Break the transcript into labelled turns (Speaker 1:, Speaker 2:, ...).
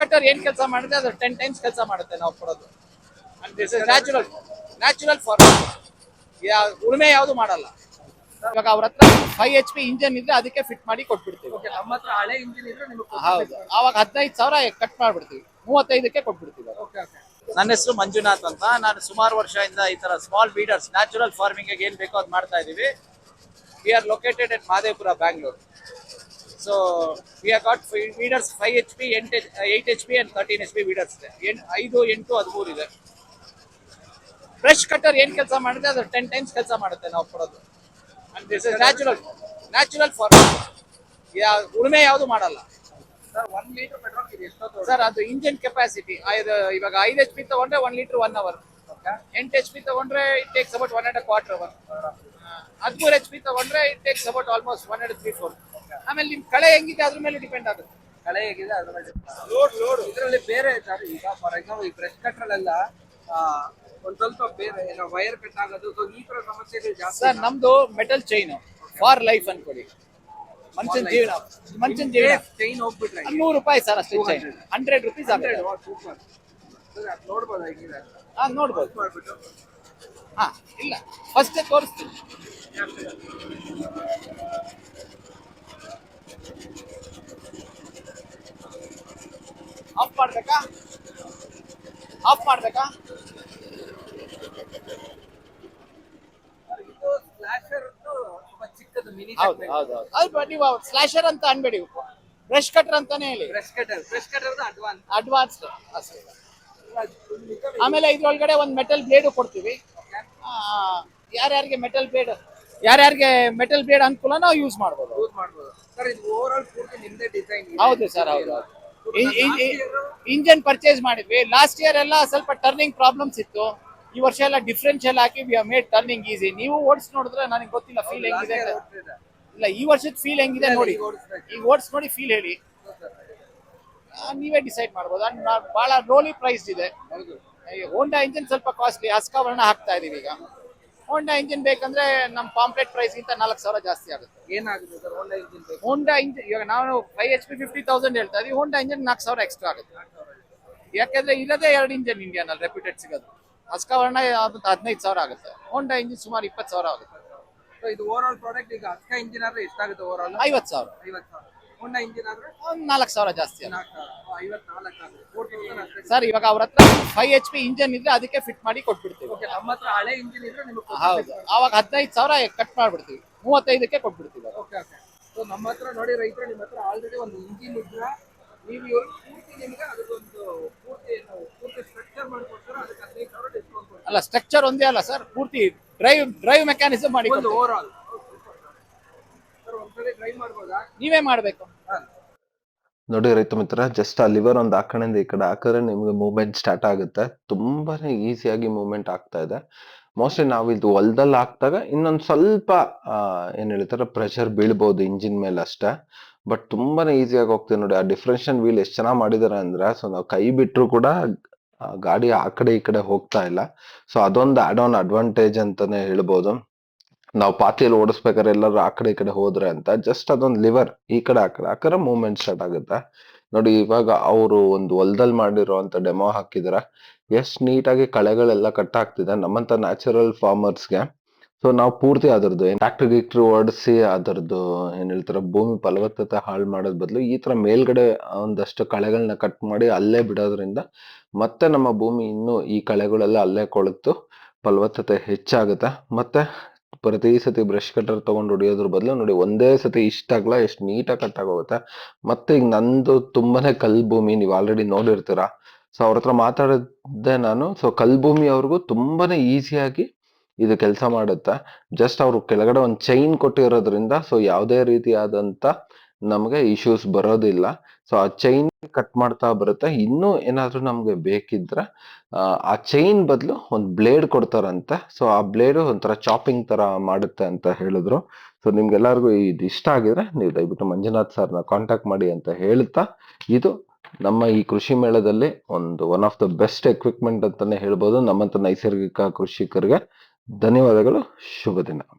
Speaker 1: Cutter ಏನ್ ಕೆಲಸ ಮಾಡುತ್ತೆ ಅದು ಟೆನ್ ಟೈಮ್ಸ್ ಕೆಲಸ ಮಾಡುತ್ತೆ ನಾವು ಕೊಡೋದು. This is natural natural for ಉಳುಮೆ ಯಾವುದು ಮಾಡಲ್ಲ. ಇವಾಗ ಅವ್ರ ಹತ್ರ ಫೈವ್ ಎಚ್ ಪಿ ಇಂಜಿನ್ ಇದ್ರೆ ಅದಕ್ಕೆ ಫಿಟ್ ಮಾಡಿ ಕೊಟ್ಬಿಡ್ತೀವಿ.
Speaker 2: ಓಕೆ ನಮ್ಮ ಹತ್ರ ಹಳೆ ಇಂಜಿನ್ ಇದ್ರೆ ನಿಮಗೆ
Speaker 1: ಹೌದು. ಅವಾಗ ಹದಿನೈದು ಸಾವಿರ ಕಟ್ ಮಾಡ್ಬಿಡ್ತೀವಿ. ಮೂವತ್ತೈದಕ್ಕೆ ಕೊಟ್ಬಿಡ್ತೀವಿ
Speaker 2: ಓಕೆ ಓಕೆ
Speaker 1: ನನ್ನ ಹೆಸರು ಮಂಜುನಾಥ್ ಅಂತ. ನಾನು ಸುಮಾರು ವರ್ಷದಿಂದ ಈ ತರ ಸ್ಮಾಲ್ ಬೀಡರ್ಸ್ ನ್ಯಾಚುರಲ್ ಫಾರ್ಮಿಂಗ್ ಏನ್ ಬೇಕೋ ಅದು ಮಾಡ್ತಾ ಇದೀವಿ. We are located at Madepura Bangalore so we are got weeders five H P and eight H P and thirteen H P weeders ಇದೆ. ಎಂಟು ಐದು ಎಂಟು ಹದಿಮೂರು ಇದೆ. ಬ್ರಷ್ ಕಟ್ಟರ್ ಏನ್ ಕೆಲಸ ಮಾಡುತ್ತೆ? ಅದು ಟೆನ್ ಟೈಮ್ಸ್ ಕೆಲಸ ಮಾಡುತ್ತೆ ನಾವು ಕೊಡೋದು. This is natural natural for ಉಳುಮೆ ಯಾವುದು ಮಾಡಲ್ಲ.
Speaker 2: Sir one litre petrol
Speaker 1: sir ಅದು ಇಂಜಿನ್ ಕೆಪಾಸಿಟಿ ಇವಾಗ ಐದು ಎಚ್ ಪಿ ತಗೊಂಡ್ರೆ ಒನ್ ಲೀಟರ್ ಒನ್ ಅವರ್ ಎಂಟು ಎಚ್ ಪಿ ತಗೊಂಡ್ರೆ it takes about one and quarter hour ಹದಿಮೂರು ಎಚ್ ಪಿ ತಗೊಂಡ್ರೆ it takes about almost one and three four ಆಮೇಲೆ ನಿಮ್ ಕಳೆ ಹೆಂಗಿದೆ ಅದ್ರ ಮೇಲೆ ಡಿಪೆಂಡ್ ಆಗುತ್ತೆ.
Speaker 2: ಕಳೆ ಹೇಗಿದೆ ಅದ್ರ ಮೇಲೆ ಲೋಡ್ ಲೋಡ್. ಇದರಲ್ಲಿ ಬೇರೆ ಸರ್ ಈಗ ಫಾರ್ ಎಕ್ಸಾಂಪಲ್ ಈ ಬ್ರಷ್ ಕಟ್ರಲ್ಲೆಲ್ಲ ಒಂದ್ ಸ್ವಲ್ಪ ಬೇರೆ ಏನೋ ವೈರ್ ಕಟ್ ಆಗೋದು ಸೊ ಈ ತರ ಸಮಸ್ಯೆಗಳು ಜಾಸ್ತಿ
Speaker 1: ಸರ್ ನಮ್ದು ಮೆಟಲ್ ಚೈನ್ ಫಾರ್ ಲೈಫ್ ಅನ್ಕೊಳ್ಳಿ. ಮನುಷ್ಯನ ಜೀವನ ಮನುಷ್ಯನ ಜೀವನ.
Speaker 2: ಚೈನ್ ಹೋಗ್ಬಿಟ್ರೆ
Speaker 1: ನೂರು ರೂಪಾಯಿ ಸರ್ ಅಷ್ಟೇ chain hundred rupees hundred
Speaker 2: super ನೋಡ್ಬೋದು ಹೇಗಿದೆ?
Speaker 1: ಹಾ ನೋಡ್ಬೋದು.
Speaker 2: ಮಾಡ್ಬಿಟ್ಟು.
Speaker 1: ಹಾ ಇಲ್ಲ. ಫಸ್ಟೇ ತೋರಿಸ್ತೀನಿ. ಆಫ್ ಮಾಡಬೇಕಾ? ಆಫ್ ಮಾಡಬೇಕಾ? ಹೌದು ಹೌದು ಹೌದು. ನೀವು ಸ್ಲ್ಯಾಶರ್ ಅಂತ ಅನ್ಬೇಡಿ. ಬ್ರಷ್ ಕಟರ್ ಅಂತಾನೆ ಹೇಳಿ.
Speaker 2: Brush cutter brush cutter advance
Speaker 1: advanced ಅಷ್ಟೇ. ಆಮೇಲೆ ಇದ್ರೊಳಗಡೆ ಒಂದು ಮೆಟಲ್ ಬ್ಲೇಡ್ ಕೊಡ್ತೀವಿ. ಯಾರ್ಯಾರಿಗೆ ಮೆಟಲ್ ಬ್ಲೇಡ್ ಯಾರ್ಯಾರಿಗೆ ಮೆಟಲ್ ಬ್ಲೇಡ್ ಅನುಕೂಲ ನಾವು ಯೂಸ್ ಮಾಡ್ಬೋದು.
Speaker 2: ಯೂಸ್ ಮಾಡ್ಬೋದು.
Speaker 1: ಹೌದು ಸರ್ ಹೌದು ಇಂಜನ್ ಪರ್ಚೇಸ್ ಮಾಡಿದ್ವಿ. ಲಾಸ್ಟ್ ಇಯರ್ ಎಲ್ಲ ಸ್ವಲ್ಪ ಟರ್ನಿಂಗ್ ಪ್ರಾಬ್ಲಮ್ಸ್ ಇತ್ತು. ಈ ವರ್ಷ ಎಲ್ಲ ಡಿಫ್ರೆನ್ಷಿಯಲ್ ಹಾಕಿ ವಿ ಮೇಡ್ ಟರ್ನಿಂಗ್ ಈಸಿ ನೀವು ಓಡಿಸ್ ನೋಡಿದ್ರೆ ನನಗೆ ಗೊತ್ತಿಲ್ಲ ಫೀಲ್ ಹೆಂಗಿದೆ ಇಲ್ಲ ಈ ವರ್ಷದ ಫೀಲ್ ಹೆಂಗಿದೆ ನೋಡಿ. ಈಗ ಓಡಿಸ್ ನೋಡಿ ಫೀಲ್ ಹೇಳಿ. ನೀವೇ ಡಿಸೈಡ್ ಮಾಡ್ಬೋದು. ಬಹಳ ರೋಲಿ ಪ್ರೈಸ್ ಇದೆ. ಹೋಂಡಾ ಇಂಜಿನ್ ಸ್ವಲ್ಪ ಕಾಸ್ಟ್ಲಿ ಹಸ್ಕಾವರಣ ಹಾಕ್ತಾ ಇದೀವಿ ಈಗ. ಹೋಂಡಾ ಇಂಜಿನ್ ಬೇಕಂದ್ರೆ ನಮ್ಮ ಪಾಂಪ್ಲೆಟ್ ಪ್ರೈಸ್ ಗಿಂತ ನಾಲ್ಕು ಸಾವಿರ ಜಾಸ್ತಿ ಆಗುತ್ತೆ.
Speaker 2: ಏನಾಗುತ್ತೆ ಸರ್ ಹೋಂಡಾ ಇಂಜಿನ್ ಬೇಕು?
Speaker 1: ಹೋಂಡಾ ಇಂಜಿನ್ ಇವಾಗ ನಾವು five H P fifty thousand ಹೇಳ್ತಾ ಇದೀವಿ. ಹೋಂಡಾ ಇಂಜಿನ್ ನಾಲ್ಕು ಸಾವಿರ ಎಕ್ಸ್ಟ್ರಾ ಆಗುತ್ತೆ. ಯಾಕಂದ್ರೆ ಇಲ್ಲದೇ ಎರಡು ಇಂಜಿನ್ ಇಂಡಿಯಾನಲ್ಲಿ ರೆಪ್ಯೂಟೆಡ್ ಸಿಗೋದು. ಹಸ್ಕವರ್ಣ ಹದಿನೈದು ಸಾವಿರ ಆಗುತ್ತೆ. ಹೋಂಡಾ ಇಂಜಿನ್ ಸುಮಾರು ಇಪ್ಪತ್ತು ಸಾವಿರ ಆಗುತ್ತೆ.
Speaker 2: ಸೊ ಇದು ಓವರ್ ಆಲ್ ಪ್ರಾಡಕ್ಟ್ ಈಗ ಅಸ್ಕ ಇಂಜಿನ್ ಆದ್ರೆ ಎಷ್ಟಾಗುತ್ತೆ ಓವರ್ ಆಲ್
Speaker 1: ಐವತ್ತು ಸಾವಿರ.
Speaker 2: ಐವತ್ತು ಸಾವಿರ. ಹೋಂಡಾ ಇಂಜಿನ್ ಆದ್ರೆ?
Speaker 1: ಒಂದು ನಾಲ್ಕು ಸಾವಿರ ಜಾಸ್ತಿ ಆಗುತ್ತೆ
Speaker 2: ನಾಲ್ಕು ಸಾವಿರ ಐವತ್ನಾಲ್ಕು ಆಗುತ್ತೆ ಫೋರ್ ತೌಸಂಡ್ ಅಷ್ಟೇ
Speaker 1: ಸರ್ ಇವಾಗ ಅವ್ರ ಹತ್ರ ಫೈವ್ ಎಚ್ ಪಿ ಇಂಜಿನ್ ಇದ್ರೆ ಅದಕ್ಕೆ ಫಿಟ್ ಮಾಡಿ ಕೊಟ್ಬಿಡ್ತೀವಿ.
Speaker 2: ಓಕೆ ನಮ್ಮ ಹತ್ರ ಹಳೆ ಇಂಜಿನ್ ಇದ್ರೆ ನಿಮಗೆ
Speaker 1: ಹೌದು. ಅವಾಗ ಹದಿನೈದು ಸಾವಿರ ಕಟ್ ಮಾಡ್ಬಿಡ್ತೀವಿ. ಮೂವತ್ತೈದಕ್ಕೆ ಕೊಟ್ಬಿಡ್ತೀವಿ
Speaker 2: ಓಕೆ ಓಕೆ ಸೊ ನಮ್ಮ ಹತ್ರ ನೋಡಿ ರೈತರು ನಿಮ್ಮ ಹತ್ರ ಆಲ್ರೆಡಿ ಒಂದು ಇಂಜಿನ್ ಇದ್ರೆ ನೀವು ಇವಾಗ ಪೂರ್ತಿ ನಿಮಗೆ ಅದಕ್ಕೊಂದು ಪೂರ್ತಿ ಏನು ಪೂರ್ತಿ ಸ್ಟ್ರಕ್ಚರ್ ಮಾಡ್ಕೊಡ್ತಾರೆ ಅದಕ್ಕೆ ಹದಿನೈದು ಸಾವಿರ ಡಿಸ್ಕೌಂಟ್ ಕೊಡ್ತಾರೆ?
Speaker 1: ಅಲ್ಲ ಸ್ಟ್ರಕ್ಚರ್ ಒಂದೇ ಅಲ್ಲ ಸರ್. ಪೂರ್ತಿ ಡ್ರೈವ್ ಡ್ರೈವ್ ಮೆಕ್ಯಾನಿಸಮ್ ಮಾಡಿ
Speaker 2: ಒಂದು ಓವರ್ ಆಲ್ ಸರ್ ಒಂದ್ಸರಿ ಟ್ರೈ ಮಾಡ್ಬೋದಾ
Speaker 1: ನೀವೇ ಮಾಡ್ಬೇಕು.
Speaker 3: ನೋಡಿ ರೈತ ಮಿತ್ರ ಜಸ್ಟ್ ಆ ಲಿವರ್ ಒಂದು ಹಾಕೊಂಡಿಂದ ಕಡೆಯಿಂದ ಈ ಕಡೆ ಹಾಕಿದ್ರೆ ನಿಮ್ಗೆ ಮೂವ್ಮೆಂಟ್ ಸ್ಟಾರ್ಟ್ ಆಗುತ್ತೆ. ತುಂಬಾನೇ ಈಸಿಯಾಗಿ ಮೂವ್ಮೆಂಟ್ ಆಗ್ತಾ ಇದೆ. ಮೋಸ್ಟ್ಲಿ ನಾವು ಇದು ಹೊಲದಲ್ಲಿ ಹಾಕಿದಾಗ ಇನ್ನೊಂದು ಸ್ವಲ್ಪ ಏನ್ ಹೇಳ್ತಾರೆ ಪ್ರೆಷರ್ ಬೀಳ್ಬೋದು ಇಂಜಿನ್ ಮೇಲೆ ಅಷ್ಟೇ. ಬಟ್ ತುಂಬಾನೇ ಈಸಿಯಾಗಿ ಹೋಗ್ತೀವಿ ನೋಡಿ. ಆ ಡಿಫ್ರೆನ್ಷನ್ ವೀಲ್ ಎಷ್ಟು ಚೆನ್ನಾಗಿ ಮಾಡಿದಾರೆ ಅಂದ್ರೆ ಸೊ ನಾವು ಕೈ ಬಿಟ್ಟರು ಕೂಡ ಗಾಡಿ ಆ ಕಡೆ ಈ ಕಡೆ ಹೋಗ್ತಾ ಇಲ್ಲ. ಸೊ ಅದೊಂದು ಆಡ್ ಆನ್ ಅಡ್ವಾಂಟೇಜ್ ಅಂತಾನೆ ಹೇಳ್ಬೋದು. ನಾವು ಪಾತಿಯಲ್ಲಿ ಓಡಿಸ್ಬೇಕಾದ್ರೆ ಎಲ್ಲರೂ ಆ ಕಡೆ ಈ ಕಡೆ ಹೋದ್ರೆ ಅಂತ ಜಸ್ಟ್ ಅದೊಂದು ಲಿವರ್ ಈ ಕಡೆ ಆ ಕಡೆ ಹಾಕಿದ್ರೆ ಮೂವ್ಮೆಂಟ್ ಸ್ಟಾರ್ಟ್ ಆಗುತ್ತೆ. ನೋಡಿ ಇವಾಗ ಅವರು ಒಂದು ಹೊಲದಲ್ಲಿ ಮಾಡಿರುವಂತ ಡೆಮೋ ಹಾಕಿದಾರ, ಎಷ್ಟು ನೀಟಾಗಿ ಕಳೆಗಳೆಲ್ಲ ಕಟ್ ಆಗ್ತಿದೆ ನಮ್ಮಂತ ನ್ಯಾಚುರಲ್ ಫಾರ್ಮರ್ಸ್ಗೆ ಸೊ ನಾವು ಪೂರ್ತಿ ಅದರದ್ದು ಟ್ರಾಕ್ಟರ್ ಗಿಕ್ಟ್ರ್ ಓಡಿಸಿ ಅದರದ್ದು ಏನ್ ಹೇಳ್ತಾರೆ, ಭೂಮಿ ಫಲವತ್ತತೆ ಹಾಳು ಮಾಡೋದ್ ಬದಲು ಈ ತರ ಮೇಲ್ಗಡೆ ಒಂದಷ್ಟು ಕಳೆಗಳನ್ನ ಕಟ್ ಮಾಡಿ ಅಲ್ಲೇ ಬಿಡೋದ್ರಿಂದ ಮತ್ತೆ ನಮ್ಮ ಭೂಮಿ ಇನ್ನೂ ಈ ಕಳೆಗಳೆಲ್ಲ ಅಲ್ಲೇ ಕೊಳತು, ಫಲವತ್ತತೆ ಹೆಚ್ಚಾಗುತ್ತೆ. ಮತ್ತೆ ಪ್ರತಿ ಸತಿ ಬ್ರಷ್ ಕಟರ್ ತಗೊಂಡು ಹೊಡಿಯೋದ್ರ ಬದಲು ನೋಡಿ ಒಂದೇ ಸತಿ ಇಷ್ಟಾಗ್ಲ ಎಷ್ಟು ನೀಟಾಗಿ ಕಟ್ ಆಗೋಗುತ್ತೆ. ಮತ್ತೆ ಈಗ ನಂದು ತುಂಬಾನೇ ಕಲ್ ಭೂಮಿ ನೀವು ಆಲ್ರೆಡಿ ನೋಡಿರ್ತೀರಾ. ಸೊ ಅವ್ರ ಹತ್ರ ಮಾತಾಡಿದ್ದೆ ನಾನು. ಸೊ ಕಲ್ ಭೂಮಿ ಅವ್ರಿಗೂ ತುಂಬಾನೇ ಈಸಿಯಾಗಿ ಇದು ಕೆಲಸ ಮಾಡುತ್ತೆ. ಜಸ್ಟ್ ಅವರು ಕೆಳಗಡೆ ಒಂದು ಚೈನ್ ಕೊಟ್ಟಿರೋದ್ರಿಂದ ಸೊ ಯಾವುದೇ ರೀತಿಯಾದಂತ ನಮಗೆ ಇಶ್ಯೂಸ್ ಬರೋದಿಲ್ಲ. ಸೊ ಆ ಚೈನ್ ಕಟ್ ಮಾಡ್ತಾ ಬರುತ್ತೆ. ಇನ್ನೂ ಏನಾದರೂ ನಮಗೆ ಬೇಕಿದ್ರೆ ಆ, ಚೈನ್ ಬದಲು ಒಂದು ಬ್ಲೇಡ್ ಕೊಡ್ತಾರಂತೆ. ಸೊ ಆ ಬ್ಲೇಡ್ ಒಂಥರ ಚಾಪಿಂಗ್ ತರ ಮಾಡುತ್ತೆ ಅಂತ ಹೇಳಿದ್ರು. ಸೊ ನಿಮ್ಗೆಲ್ಲರಿಗೂ ಇದು ಇಷ್ಟ ಆಗಿದ್ರೆ ನೀವು ದಯವಿಟ್ಟು ಮಂಜುನಾಥ್ ಸರ್ನ ಕಾಂಟ್ಯಾಕ್ಟ್ ಮಾಡಿ ಅಂತ ಹೇಳ್ತಾ ಇದು ನಮ್ಮ ಈ ಕೃಷಿ ಮೇಳದಲ್ಲಿ ಒಂದು one of the best equipment ಅಂತಾನೆ ಹೇಳ್ಬೋದು. ನಮ್ಮಂತ ನೈಸರ್ಗಿಕ ಕೃಷಿಕರಿಗೆ ಧನ್ಯವಾದಗಳು. ಶುಭ ದಿನ.